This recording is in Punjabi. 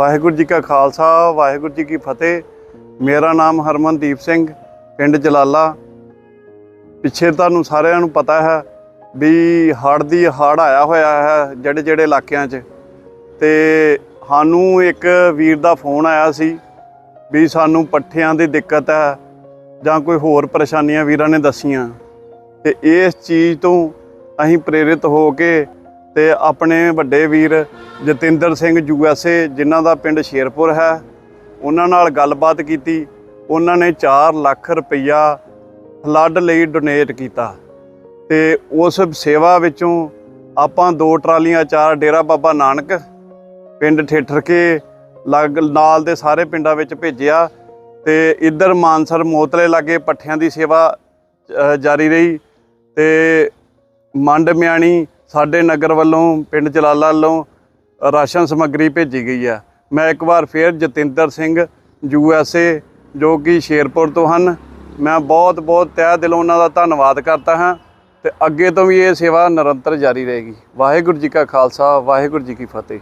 ਵਾਹਿਗੁਰੂ ਜੀ ਕਾ ਖਾਲਸਾ, ਵਾਹਿਗੁਰੂ ਜੀ ਕੀ ਫਤਿਹ। ਮੇਰਾ ਨਾਮ ਹਰਮਨਦੀਪ ਸਿੰਘ, ਪਿੰਡ ਜਲਾਲਾ। ਪਿੱਛੇ ਤੁਹਾਨੂੰ ਸਾਰਿਆਂ ਨੂੰ ਪਤਾ ਹੈ ਵੀ ਹੜ੍ਹ ਦੀ ਹੜ੍ਹ ਆਇਆ ਹੋਇਆ ਹੈ ਜਿਹੜੇ ਜਿਹੜੇ ਇਲਾਕਿਆਂ 'ਚ। ਤੇ ਸਾਨੂੰ ਇੱਕ ਵੀਰ ਦਾ ਫੋਨ ਆਇਆ ਸੀ ਵੀ ਸਾਨੂੰ ਪੱਠਿਆਂ ਦੀ ਦਿੱਕਤ ਹੈ ਜਾਂ ਕੋਈ ਹੋਰ ਪਰੇਸ਼ਾਨੀਆਂ ਵੀਰਾਂ ਨੇ ਦੱਸੀਆਂ। ਤੇ ਇਸ ਚੀਜ਼ ਤੋਂ ਅਸੀਂ ਪ੍ਰੇਰਿਤ ਹੋ ਕੇ ਤੇ ਆਪਣੇ ਵੱਡੇ ਵੀਰ Jatinder Singh U S A, ਜਿਨ੍ਹਾਂ ਦਾ ਪਿੰਡ ਸ਼ੇਰਪੁਰ ਹੈ, ਉਹਨਾਂ ਨਾਲ ਗੱਲਬਾਤ ਕੀਤੀ। ਉਹਨਾਂ ਨੇ 4 ਲੱਖ ਰੁਪਈਆ ਫਲੱਡ ਲਈ ਡੋਨੇਟ ਕੀਤਾ। ਤੇ ਉਸ ਸੇਵਾ ਵਿੱਚੋਂ ਆਪਾਂ ਦੋ ਟਰਾਲੀਆਂ, ਚਾਰ ਡੇਰਾ ਬਾਬਾ ਨਾਨਕ, ਪਿੰਡ ਠੇਠਰ ਕੇ ਲੱਗ ਨਾਲ ਦੇ ਸਾਰੇ ਪਿੰਡਾਂ ਵਿੱਚ ਭੇਜਿਆ। ਤੇ ਇੱਧਰ ਮਾਨਸਰ ਮੋਤਲੇ ਲਾਗੇ ਪੱਠਿਆਂ ਦੀ ਸੇਵਾ ਜਾਰੀ ਰਹੀ। ਤੇ ਮੰਡ ਮਿਆਣੀ ਸਾਡੇ ਨਗਰ ਵੱਲੋਂ, ਪਿੰਡ ਜਲਾਲਾ ਵੱਲੋਂ ਰਾਸ਼ਨ ਸਮੱਗਰੀ ਭੇਜੀ ਗਈ ਹੈ ਮੈਂ ਇੱਕ ਵਾਰ ਫੇਰ Jatinder Singh, U S A, ਜੋ ਕਿ ਸ਼ੇਰਪੁਰ ਤੋਂ ਹਨ, ਮੈਂ ਬਹੁਤ ਬਹੁਤ ਤਹਿ ਦਿਲੋਂ ਉਹਨਾਂ ਦਾ ਧੰਨਵਾਦ ਕਰਦਾ ਹਾਂ ਤੇ ਅੱਗੇ ਤੋਂ ਵੀ ਇਹ ਸੇਵਾ ਨਿਰੰਤਰ ਜਾਰੀ ਰਹੇਗੀ। ਵਾਹਿਗੁਰੂ ਜੀ ਕਾ ਖਾਲਸਾ, ਵਾਹਿਗੁਰੂ ਜੀ ਕੀ ਫਤਿਹ।